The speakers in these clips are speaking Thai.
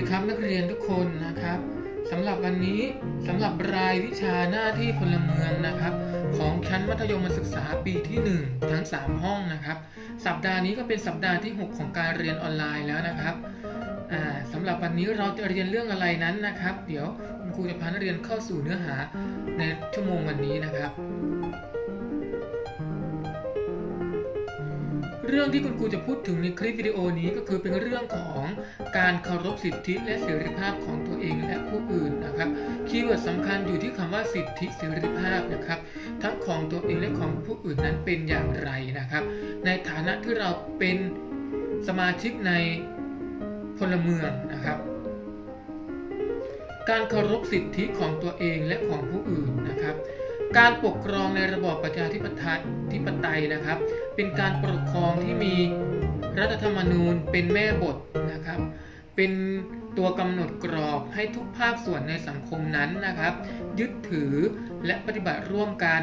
ดีครับนักเรียนทุกคนนะครับสำหรับวันนี้สำหรับรายวิชาหน้าที่พลเมืองนะครับ ของชั้นมัธยมศึกษาปีที่ 1 ทั้ง 3 ห้องนะครับ สัปดาห์นี้ก็เป็นสัปดาห์ที่ 6 ของการเรียนออนไลน์แล้วนะครับสำหรับวันนี้เราจะเรียนเรื่องอะไรนั้นนะครับ เดี๋ยวคุณครูจะพานักเรียนเข้าสู่เนื้อหาในชั่วโมงวันนี้นะครับ เรื่องที่คุณครูจะพูดถึงในคลิปวิดีโอนี้ก็คือเป็นเรื่องของการเคารพสิทธิและเสรีภาพของตัวเองและผู้อื่นนะครับ คีย์เวิร์ดสำคัญอยู่ที่คำว่าสิทธิเสรีภาพนะครับ ทั้งของตัวเองและของผู้อื่นนั้นเป็นอย่างไรนะครับ ในฐานะที่เราเป็นสมาชิกในพลเมืองนะครับ การเคารพสิทธิของตัวเองและของผู้อื่นนะครับ การปกครองในระบอบประชาธิปไตยธิปไตยนะครับ เป็นการปกครองที่มีรัฐธรรมนูญเป็นแม่บทนะครับ เป็นตัวกำหนดกรอบให้ทุกภาคส่วนในสังคมนั้นนะครับ ยึดถือและปฏิบัติร่วมกัน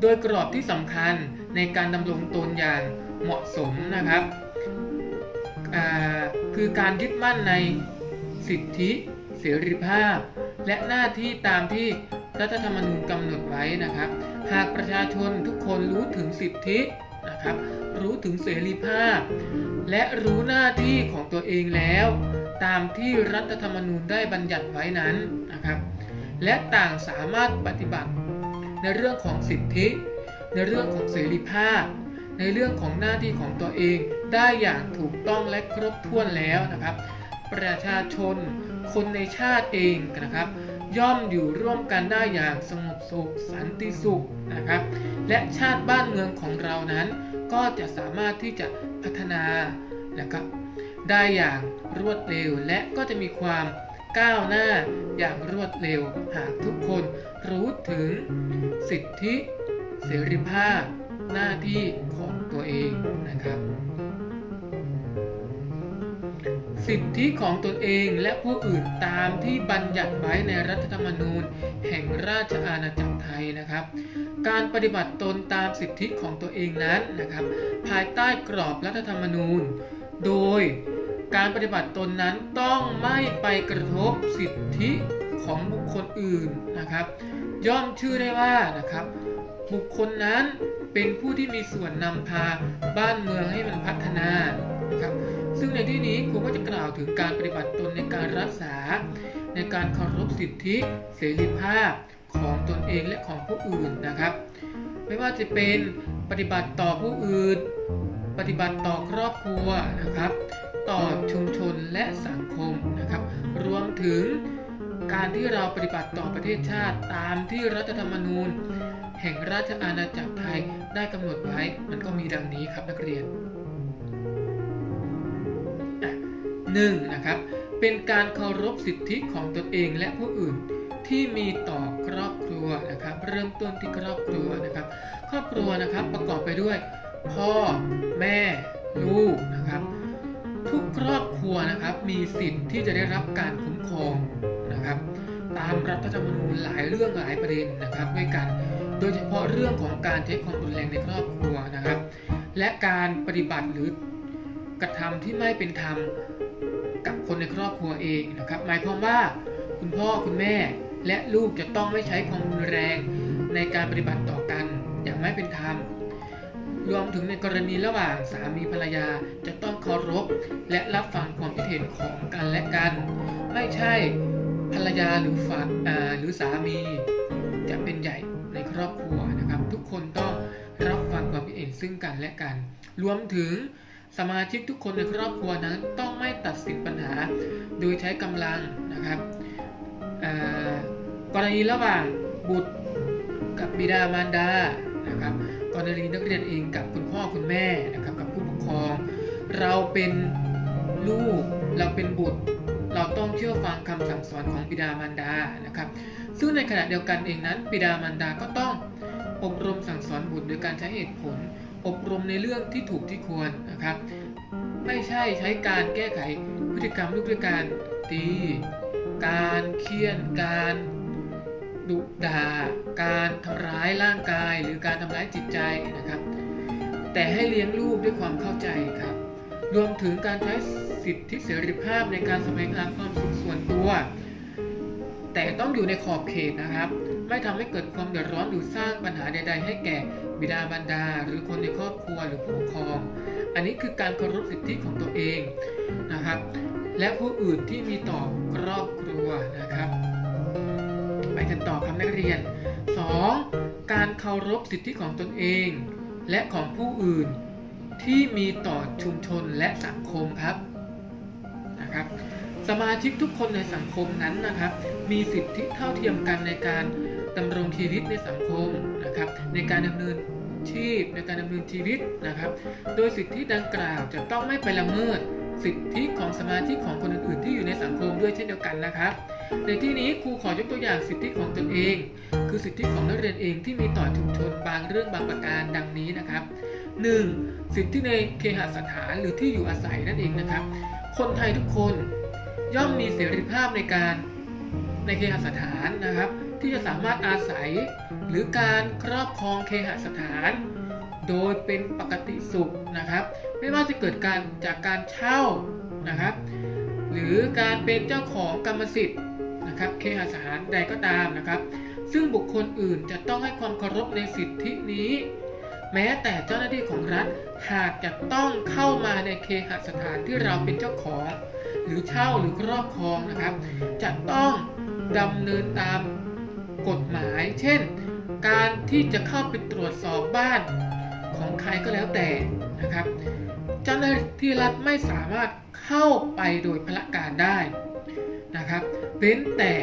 โดยกรอบที่สำคัญในการดำรงตนอย่างเหมาะสมนะครับคือการยึดมั่นในสิทธิเสรีภาพ และหน้าที่ตามที่ รัฐธรรมนูญกำหนดไว้นะครับ หากประชาชนทุกคนรู้ถึงสิทธินะครับ รู้ถึงเสรีภาพ และรู้หน้าที่ของตัวเองแล้ว ตามที่รัฐธรรมนูญได้บัญญัติไว้นั้นนะครับ และต่างสามารถปฏิบัติ ในเรื่องของสิทธิ ในเรื่องของเสรีภาพ ในเรื่องของหน้าที่ของตัวเองได้อย่างถูกต้องและครบถ้วนแล้วนะครับ ประชาชนคนในชาติเองนะครับ ย่อมอยู่ร่วมกันได้อย่างสงบสุขสันติสุขนะครับ และชาติบ้านเมืองของเรานั้น ก็จะสามารถที่จะพัฒนานะครับได้อย่างรวดเร็วและก็จะมีความก้าวหน้าอย่างรวดเร็วหากทุกคนรู้ถึงสิทธิเสรีภาพหน้าที่ของตัวเองนะครับ สิทธิของตนเองและผู้อื่นตามที่บัญญัติไว้ในรัฐธรรมนูญ แห่งราชอาณาจักรไทยนะครับ การปฏิบัติตนตามสิทธิของตัวเองนั้นนะครับ ภายใต้กรอบรัฐธรรมนูญ โดยการปฏิบัติตนนั้นต้องไม่ไปกระทบสิทธิของบุคคลอื่นนะครับ ย่อมชื่อได้ว่านะครับ บุคคลนั้นเป็นผู้ที่มีส่วนนำพาบ้านเมืองให้มันพัฒนานะครับ ซึ่งในที่นี้ครูก็จะกล่าวถึงการปฏิบัติตนในการรักษา ในการเคารพสิทธิเสรีภาพของตนเองและของผู้อื่นนะครับ ไม่ว่าจะเป็นปฏิบัติต่อผู้อื่น ปฏิบัติต่อครอบครัวนะครับ ต่อชุมชนและสังคมนะครับ รวมถึงการที่เราปฏิบัติต่อประเทศชาติตามที่รัฐธรรมนูญ แห่งราชอาณาจักรไทยได้กำหนดไว้ มันก็มีดังนี้ครับนักเรียน หนึ่งนะครับ เป็นการเคารพสิทธิของตนเองและผู้อื่นที่มีต่อครอบครัวนะครับ เริ่มต้นที่ครอบครัวนะครับ ครอบครัวนะครับประกอบไปด้วย พ่อแม่ลูกนะครับ ทุกครอบครัวนะครับมีสิทธิ์ที่จะได้รับการคุ้มครองนะครับ ตามรัฐธรรมนูญหลายเรื่องหลายประเด็นนะครับ ด้วยกันโดยเฉพาะเรื่องของการใช้ความรุนแรงในครอบครัวนะครับ และการปฏิบัติหรือกระทำที่ไม่เป็นธรรม คนในครอบครัวเองนะครับ หมายความว่าคุณพ่อคุณแม่และลูกจะต้องไม่ใช้ความรุนแรงในการปฏิบัติต่อกันอย่างไม่เป็นธรรม รวมถึงในกรณีระหว่างสามีภรรยาจะต้องเคารพและรับฟังความคิดเห็นของกันและกัน ไม่ใช่ภรรยาหรือฝาอ่าหรือสามี จะเป็นใหญ่ในครอบครัวนะครับ ทุกคนต้องรับฟังความคิดเห็นซึ่งกันและกัน รวมถึง สมาชิกทุกคนในครอบครัวนั้นต้องไม่ตัดสินปัญหาโดยใช้กำลังนะครับกรณีระหว่างบุตรกับบิดามารดานะครับกรณีนักเรียนเองกับคุณพ่อคุณแม่นะครับกับผู้ปกครอง เราเป็นลูกเราเป็นบุตร เราต้องเชื่อฟังคำสั่งสอนของบิดามารดานะครับ ซึ่งในขณะเดียวกันเองนั้นบิดามารดาก็ต้องอบรมสั่งสอนบุตรโดยการใช้เหตุผล อบรมในเรื่องที่ถูกที่ควรนะครับ ไม่ใช่ใช้การแก้ไขพฤติกรรมลูกด้วยการตี การเคี่ยน การดุด่า การทำร้ายร่างกาย หรือการทำร้ายจิตใจนะครับ แต่ให้เลี้ยงลูกด้วยความเข้าใจครับ รวมถึงการใช้สิทธิเสรีภาพในการแสวงหาความสุขส่วนตัว แต่ต้องอยู่ในขอบเขตนะครับ ไม่ทำให้เกิดความเดือดร้อนหรือสร้างปัญหาใด ๆ ให้แก่บิดาบรรดา หรือคนในครอบครัวหรือผู้ปกครอง อันนี้คือการเคารพสิทธิของตัวเองนะครับ และผู้อื่นที่มีต่อครอบครัวนะครับ ไปกันต่อครับนักเรียน 2. การเคารพสิทธิของตนเอง และของผู้อื่นที่มีต่อชุมชนและสังคมครับนะครับสมาชิกทุกคนในสังคมนั้นนะครับ มีสิทธิเท่าเทียมกันในการ ดำรงชีวิตในสังคมนะครับ ในการดำเนินชีพในการดำเนินชีวิตนะครับ โดยสิทธิดังกล่าวจะต้องไม่ไปละเมิด สิทธิของสมาชิกของคนอื่นๆที่อยู่ในสังคมด้วยเช่นเดียวกันนะครับ ในที่นี้ครูขอยกตัวอย่างสิทธิของตนเอง คือสิทธิของนักเรียนเองที่มีต่อชุมชนบางเรื่องบางประการดังนี้นะครับ 1. สิทธิในเคหสถานหรือที่อยู่อาศัยนั่นเองนะครับ คนไทยทุกคนย่อมมีเสรีภาพในการในเคหสถานนะครับ ที่จะสามารถอาศัย หรือการครอบครองเคหสถาน โดยเป็นปกติสุขนะครับ ไม่ว่าจะเกิดการจากการเช่านะครับ หรือการเป็นเจ้าของกรรมสิทธิ์นะครับเคหสถานใดก็ตามนะครับ ซึ่งบุคคลอื่นจะต้องให้ความเคารพในสิทธินี้ แม้แต่เจ้าหน้าที่ของรัฐหากจะต้องเข้ามาในเคหสถานที่เราเป็นเจ้าของ หรือเช่าหรือครอบครองนะครับ จะต้องดำเนินตาม กฎหมาย เช่น การที่จะเข้าไปตรวจสอบบ้านของใครก็แล้วแต่นะครับ เจ้าหน้าที่รัฐไม่สามารถเข้าไปโดยพละการได้นะครับเว้นแต่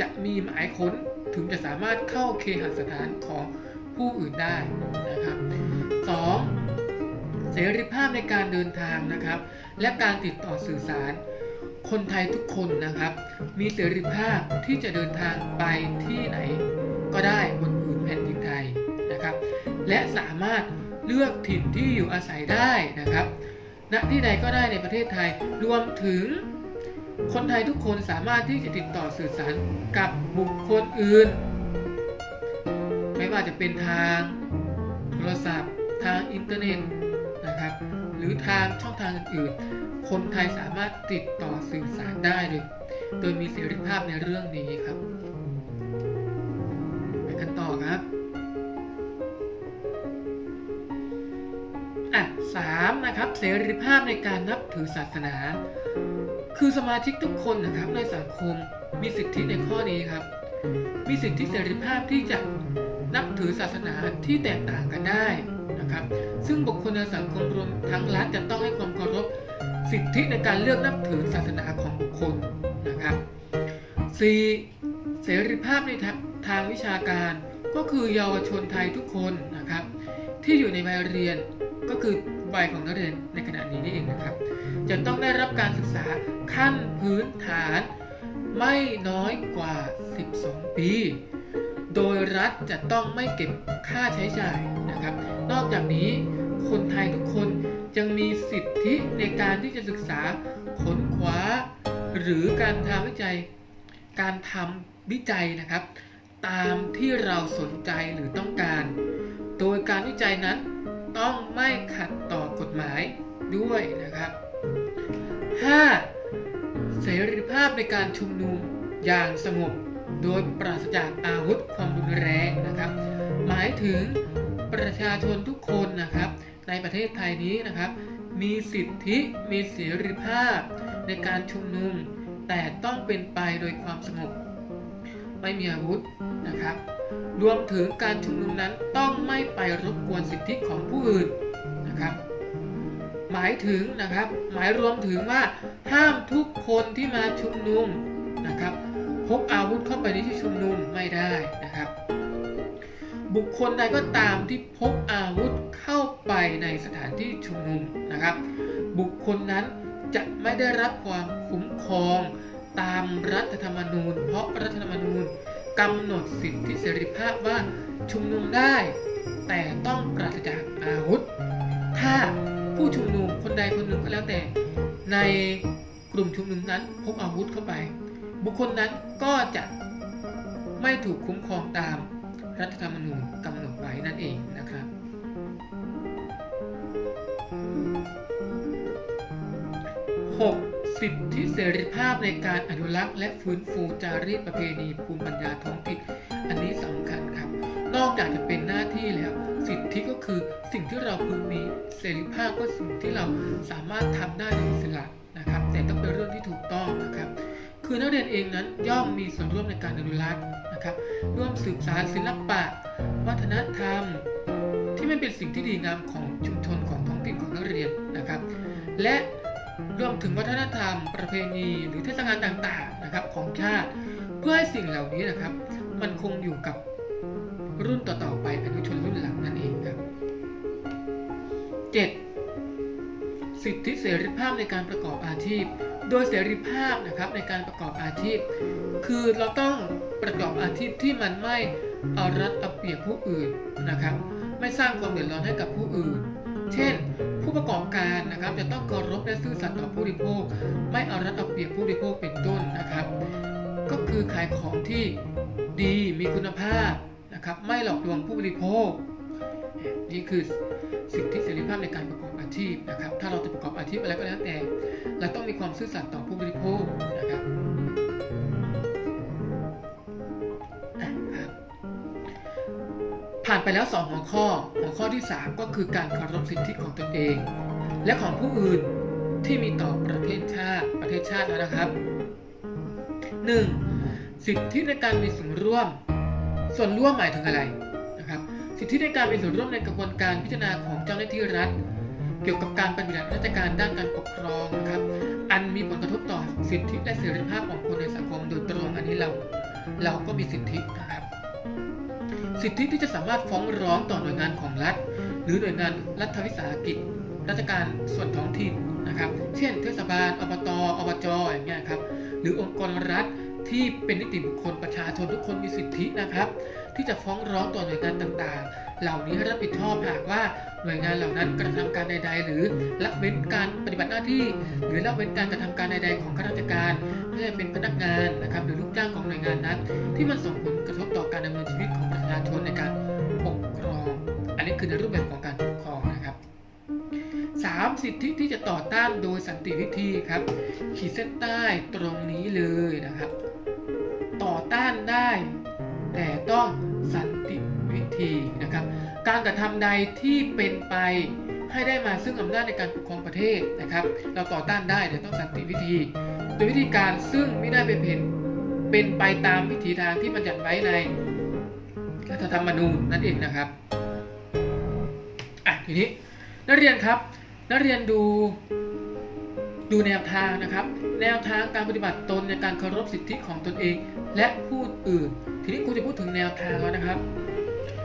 จะมีหมายค้นถึงจะสามารถเข้าเคหสถานของผู้อื่นได้นะครับ 2. เสรีภาพในการเดินทางนะครับ และการติดต่อสื่อสาร คนไทยทุกคนนะครับ มีเสรีภาพที่จะเดินทางไปที่ไหน ก็ได้บนผืนแผ่นดินไทยนะครับ และสามารถเลือกถิ่นที่อยู่อาศัยได้นะครับณที่ใดก็ได้ในประเทศไทยรวมถึง คนไทยทุกคนสามารถที่จะติดต่อสื่อสารกับบุคคลอื่น ไม่ว่าจะเป็นทางโทรศัพท์ ทางอินเทอร์เน็ตนะครับ หรือทางช่องทางอื่นๆ คนไทยสามารถติดต่อสื่อสารได้โดยโดยมีเสรีภาพในเรื่องนี้ครับ ไปกันต่อครับอะสามนะครับ เสรีภาพในการนับถือศาสนา คือสมาชิกทุกคนนะครับในสังคมมีสิทธิในข้อนี้ครับ มีสิทธิเสรีภาพที่จะนับถือศาสนาที่แตกต่างกันได้นะครับ ซึ่งบุคคลในสังคมรวมทั้งรัฐจะต้องให้ความเคารพ สิทธิในการเลือกนับถือศาสนาของบุคคลนะครับ 4. เสรีภาพในทางวิชาการก็คือเยาวชนไทยทุกคนนะครับ ที่อยู่ในวัยเรียนก็คือวัยของนักเรียนในขณะนี้นี่เองนะครับ จะต้องได้รับการศึกษาขั้นพื้นฐานไม่น้อยกว่า 12 ปี โดยรัฐจะต้องไม่เก็บค่าใช้จ่ายนะครับ นอกจากนี้คนไทยทุกคน ยังมีสิทธิในการที่จะศึกษาค้นคว้า หรือการทำวิจัย การทำวิจัยนะครับ ตามที่เราสนใจหรือต้องการ โดยการวิจัยนั้นต้องไม่ขัดต่อกฎหมายด้วยนะครับ 5. เสรีภาพในการชุมนุมอย่างสงบ โดยปราศจากอาวุธความรุนแรงนะครับ หมายถึงประชาชนทุกคนนะครับ ในประเทศไทยนี้นะครับ มีสิทธิมีเสรีภาพ ในการชุมนุม แต่ต้องเป็นไปโดยความสงบไม่มีอาวุธนะครับ รวมถึงการชุมนุมนั้นต้องไม่ไปรบกวนสิทธิของผู้อื่นนะครับ หมายถึงนะครับ หมายรวมถึงว่าห้ามทุกคนที่มาชุมนุมนะครับพกอาวุธเข้าไปในที่ชุมนุมไม่ได้นะครับ บุคคลใดก็ตามที่พกอาวุธเข้า ไปในสถานที่ชุมนุมนะครับ บุคคลนั้นจะไม่ได้รับความคุ้มครองตามรัฐธรรมนูญ เพราะรัฐธรรมนูญกำหนดสิทธิเสรีภาพว่าชุมนุมได้ แต่ต้องปราศจากอาวุธ ถ้าผู้ชุมนุมคนใดคนหนึ่งก็แล้วแต่ ในกลุ่มชุมนุมนั้นพกอาวุธเข้าไป บุคคลนั้นก็จะไม่ถูกคุ้มครองตามรัฐธรรมนูญกำหนดไว้นั่นเองนะครับ 6. สิทธิเสรีภาพในการอนุรักษ์ และฟื้นฟูจารีตประเพณีภูมิปัญญาท้องถิ่นอันนี้สำคัญครับ นอกจากจะเป็นหน้าที่แล้ว สิทธิก็คือสิ่งที่เราพึงมีเสรีภาพก็สิ่งที่เราสามารถทำได้โดยอิสระนะครับ แต่ต้องเป็นเรื่องที่ถูกต้องนะครับ คือนักเรียนเองนั้นย่อมมีส่วนร่วมในการอนุรักษ์นะครับ ร่วมสืบสานศิลปะ วัฒนธรรม ที่มันเป็นสิ่งที่ดีงามของชุมชน ของนของนักเรียนนะครับ และรวมถึงวัฒนธรรม ประเพณี หรือเทศกาลต่างๆนะครับของชาติ เพื่อให้สิ่งเหล่านี้นะครับ มันคงอยู่กับรุ่นต่อๆไปอนุชนรุ่นหลังนั่นเองครับ 7. สิทธิเสรีภาพในการประกอบอาชีพ โดยเสรีภาพนะครับในการประกอบอาชีพ คือเราต้องประกอบอาชีพที่มันไม่เอารัดเอาเปรียบผู้อื่นนะครับ ไม่สร้างความเดือดร้อนให้กับผู้อื่น เช่น ผู้ประกอบการนะครับจะต้องเคารพและซื่อสัตย์ต่อผู้บริโภค ไม่เอารัดเอาเปรียบผู้บริโภคเป็นต้นนะครับ ก็คือขายของที่ดีมีคุณภาพนะครับไม่หลอกลวงผู้บริโภค นี่คือสิทธิเสรีภาพในการประกอบอาชีพนะครับถ้าเราจะประกอบอาชีพอะไรก็แล้วแต่ เราต้องมีความซื่อสัตย์ต่อผู้บริโภคนะครับอะ ผ่านไปแล้ว 2 หัวข้อ หัวข้อที่ 3 ก็คือการเคารพสิทธิของตนเอง และของผู้อื่นที่มีต่อประเทศชาติประเทศชาติแล้วนะครับ 1. สิทธิในการมีส่วนร่วม ส่วนร่วมหมายถึงอะไรนะครับ สิทธิในการมีส่วนร่วมในกระบวนการพิจารณาของเจ้าหน้าที่รัฐ เกี่ยวกับการปฏิบัติราชการด้านการปกครองนะครับ อันมีผลกระทบต่อสิทธิและเสรีภาพของคนในสังคมโดยตรงอันนี้เรา เราก็มีสิทธินะ สิทธิที่จะสามารถฟ้องร้องต่อหน่วยงานของรัฐ หรือหน่วยงานรัฐวิสาหกิจ ราชการส่วนท้องถิ่นนะครับ เช่น เทศบาล อบต อบจอย่างเงี้ยครับ หรือองค์กรรัฐที่เป็นนิติบุคคลประชาชนทุกคนมีสิทธินะครับ ที่จะฟ้องร้องต่อหน่วยงานต่างๆ เหล่านี้ให้รับผิดชอบหากว่าหน่วยงานเหล่านั้นกระทำการใด ๆ หรือละเว้นการปฏิบัติหน้าที่ หรือละเว้นการกระทำการใด ๆ ของข้าราชการไม่ว่าจะเป็นพนักงานนะครับ หรือลูกจ้างของหน่วยงานนั้น ที่มันส่งผลกระทบต่อการดำเนินชีวิตของาชนในการปกครอง อันนี้คือในรูปแบบของการปกครองนะครับ 3. สิทธิที่จะต่อต้านโดยสันติวิธีครับ ขีดเส้นใต้ตรงนี้เลยนะครับ ต่อต้านได้ แต่ต้องสันติวิธีนะครับ การกระทำใดที่เป็นไปให้ได้มาซึ่งอำนาจในการปกครองประเทศนะครับ เราต่อต้านได้แต่ต้องสันติวิธี โดยวิธีการซึ่งไม่ได้เป็นเป็นเป็นไปตามวิธีทางที่บัญญัติไว้ใน รัฐธรรมนูญนั่นเองนะครับอะทีนี้นักเรียนครับ นักเรียนดูดูแนวทางนะครับ แนวทางการปฏิบัติตนในการเคารพสิทธิของตนเอง และผู้อื่น ทีนี้ครูจะพูดถึงแนวทางแล้วนะครับ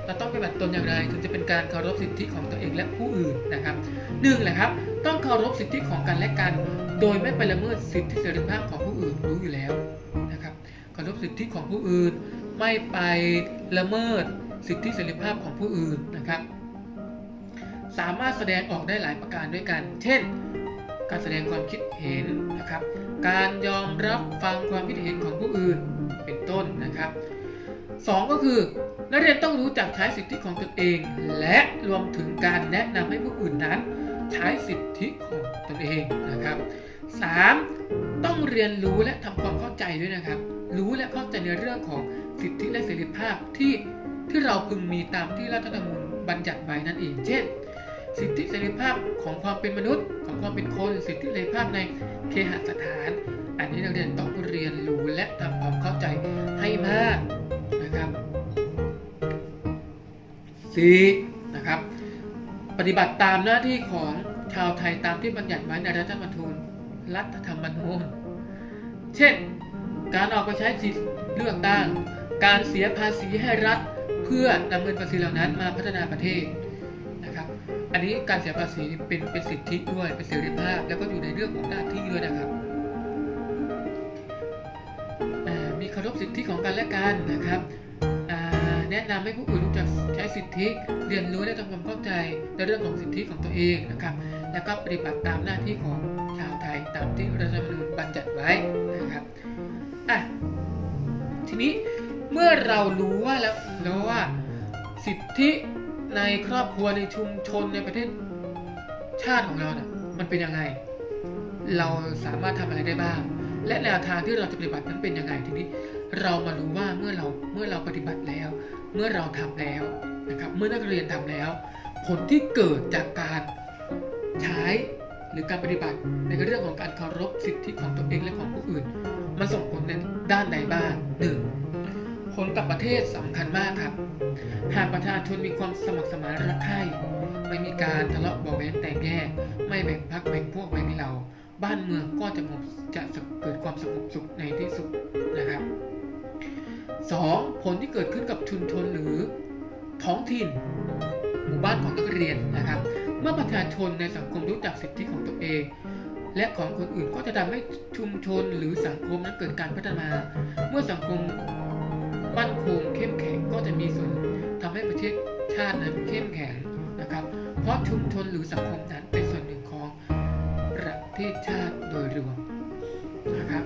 เราต้องปฏิบัติตนอย่างไรถึงจะเป็นการเคารพสิทธิของตัวเองและผู้อื่นนะครับหนึ่งแหละครับ ต้องเคารพสิทธิของกันและกัน โดยไม่ไปละเมิดสิทธิเสรีภาพของผู้อื่นรู้อยู่แล้วนะครับเคารพสิทธิของผู้อื่น ไม่ไปละเมิดสิทธิเสรีภาพของผู้อื่นนะครับ สามารถแสดงออกได้หลายประการด้วยกัน เช่น การแสดงความคิดเห็นนะครับ การยอมรับฟังความคิดเห็นของผู้อื่นเป็นต้นนะครับสองก็คือนักเรียนต้องรู้จักใช้สิทธิของตนเอง และรวมถึงการแนะนำให้ผู้อื่นนั้น ใช้สิทธิของตนเองนะครับ 3. ต้องเรียนรู้และทำความเข้าใจด้วยนะครับ รู้และเข้าใจในเรื่องของสิทธิและเสรีภาพที่ที่เราพึงมีตามที่รัฐธรรมนูญบัญญัติไว้นั่นเอง เช่น สิทธิเสรีภาพของความเป็นมนุษย์ ของความเป็นคน สิทธิเสรีภาพในเคหสถาน อันนี้นักเรียนต้องเรียนรู้และทำความเข้าใจให้มากนะครับ 4. นะครับ ปฏิบัติตามหน้าที่ของชาวไทยตามที่บัญญัติไว้ในรัฐธรรมนูญ รัฐธรรมนูญ เช่น การออกไปใช้สิทธิเลือกตั้ง การเสียภาษีให้รัฐเพื่อนำเงินภาษีเหล่านั้นมาพัฒนาประเทศนะครับ อันนี้การเสียภาษีเป็นเป็นสิทธิด้วยเป็นเสรีภาพ แล้วก็อยู่ในเรื่องของหน้าที่ด้วยนะครับมีเคารพสิทธิของกันและกันนะครับแนะนำให้ผู้อื่นรู้จักใช้สิทธิ เรียนรู้และทำความเข้าใจในเรื่องของสิทธิของตัวเองนะครับ แล้วก็ปฏิบัติตามหน้าที่ของามที่รัฐธรรมนูญบัญญัติไว้นะครับอะทีนี้เมื่อเรารู้ว่าแล้วแล้วว่าสิทธิในครอบครัวในชุมชนในประเทศชาติของเราเนี่ยมันเป็นยังไง เราสามารถทำอะไรได้บ้าง และแนวทางที่เราจะปฏิบัตินั้นเป็นยังไงทีนี้ เรามารู้ว่าเมื่อเราเมื่อเราปฏิบัติแล้ว เมื่อเราทำแล้วนะครับ เมื่อนักเรียนทำแล้ว ผลที่เกิดจากการใช้ หรือการปฏิบัติในเรื่องของการเคารพสิทธิของตัวเองและของผู้อื่น มันส่งผลในด้านใดบ้างหนึ่งผลกับประเทศสำคัญมากครับ หากประชาชนมีความสมัครสมานรักใคร่ไม่มีการทะเลาะเบาะแว้งแตกแยก ไม่แบ่งพรรคแบ่งพวกแบ่งเรา บ้านเมืองก็จะจะเกิดความสงบสุขในที่สุดนะครับ 2. ผลที่เกิดขึ้นกับชุมชนหรือท้องถิ่น หมู่บ้านของนักเรียนนะครับ เมื่อประชาชนในสังคมรู้จักสิทธิของตัวเอง และของคนอื่นก็จะทำให้ชุมชนหรือสังคมนั้นเกิดการพัฒนา เมื่อสังคมมั่นคงเข้มแข็งก็จะมีส่วนทำให้ประเทศชาตินั้นเข้มแข็งนะครับ เพราะชุมชนหรือสังคมนั้นเป็นส่วนหนึ่งของประเทศชาติโดยรวมนะครับ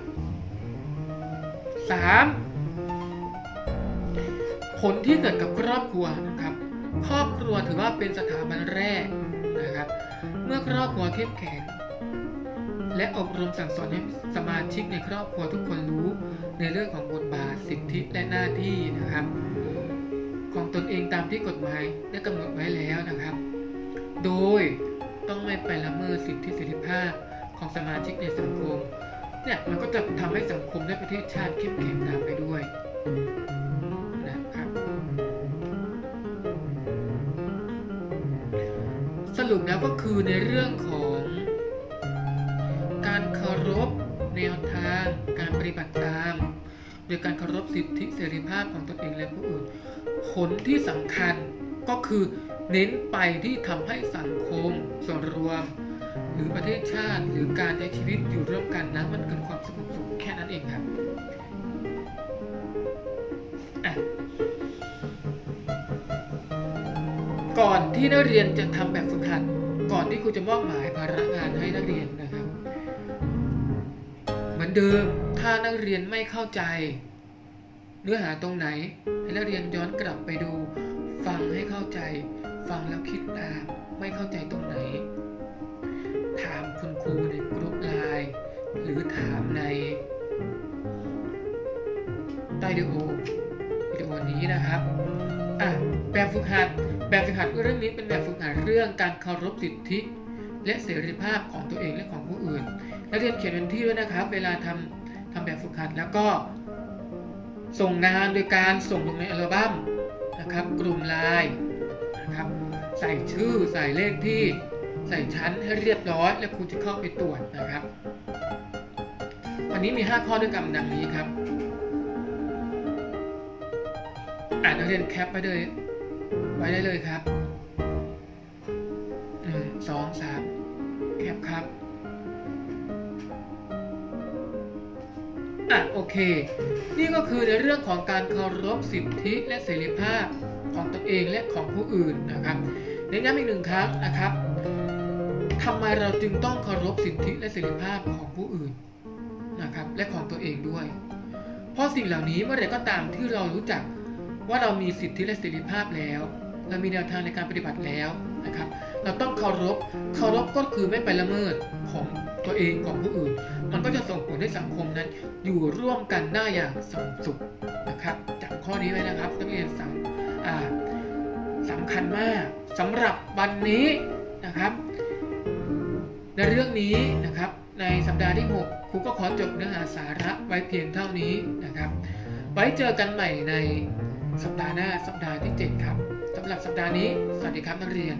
3. ผลที่เกิดกับครอบครัวนะครับ ครอบครัวถือว่าเป็นสถาบันแรก นะครับ เมื่อครอบครัวเข้มแข็ง และอบรมสั่งสอนให้สมาชิกในครอบครัวทุกคนรู้ในเรื่องของบทบาทสิทธิและหน้าที่นะครับ ของตนเองตามที่กฎหมายได้กำหนดไว้แล้วนะครับ โดยต้องไม่ไปละเมิดสิทธิเสรีภาพของสมาชิกในสังคมเนี่ยมันก็จะทำให้สังคมและประเทศชาติเข้มแข็งตามไปด้วย รุปแล้วก็คือในเรื่องของการเคารพแนวทางการปฏิบัติตาม โดยการเคารพสิทธิเสรีภาพของตนเองและผู้อื่น ผลที่สำคัญก็คือเน้นไปที่ทำให้สังคมส่วนรวม หรือประเทศชาติหรือการใช้ชีวิตอยู่ร่วมกันนะมันเกิดความสงบสุขแค่นั้นเองครับ ก่อนที่นักเรียนจะทำแบบฝึกหัด ก่อนที่ครูจะมอบหมายภาระงานให้นักเรียนนะครับ เหมือนเดิมถ้านักเรียนไม่เข้าใจ เนื้อหาตรงไหน ให้นักเรียนย้อนกลับไปดู ฟังให้เข้าใจ ฟังแล้วคิดตามไม่เข้าใจตรงไหน ถามคุณครูในกรุ๊ปไลน์หรือถามในใต้ดีโอวิดีโอนี้นะครับ อะแบบฝึกหัด แบบฝึกหัดเรื่องนี้เป็นแบบฝึกหัดเรื่องการเคารพสิทธิ และเสรีภาพของตัวเองและของผู้อื่น นักเรียนเขียนเป็นที่ด้วยนะครับ เวลาทำทำแบบฝึกหัดแล้วก็ส่งงานโดยการส่งลงในอัลบั้มนะครับ กลุ่มไลน์นะครับใส่ชื่อใส่เลขที่ใส่ชั้นให้เรียบร้อย แล้วครูจะเข้าไปตรวจนะครับ วันนี้มี 5 ข้อด้วยกันดังนี้ครับ อ่านนักเรียนแคปไปเลย ว้ได้เลยครับหนึ่งสองสามแคปครับอะโอเค นี่ก็คือในเรื่องของการเคารพสิทธิและเสรีภาพของตัวเองและของผู้อื่นนะครับเน้นย้ำอีกหนึ่งครั้งนะครับทำไมเราจึงต้องเคารพสิทธิและเสรีภาพของผู้อื่นนะครับและของตัวเองด้วย เพราะสิ่งเหล่านี้เมื่อไรก็ตามที่เรารู้จักว่าเรามีสิทธิและเสรีภาพแล้ว เรามีแนวทางในการปฏิบัติแล้วนะครับ เราต้องเคารพ เคารพก็คือไม่ไปละเมิดของตัวเองของผู้อื่น มันก็จะส่งผลให้สังคมนั้น อยู่ร่วมกันได้อย่างสงบสุขนะครับจำข้อนี้ไว้นะครับนักเรียนสังสำคัญมากสำหรับวันนี้นะครับ ในเรื่องนี้นะครับในสัปดาห์ที่ 6 ครูก็ขอจบเนื้อหาสาระไว้เพียงเท่านี้นะครับ ไว้เจอกันใหม่ในสัปดาห์หน้าสัปดาห์ที่ 7 ครับ สำหรับสัปดาห์นี้ สวัสดีครับนักเรียน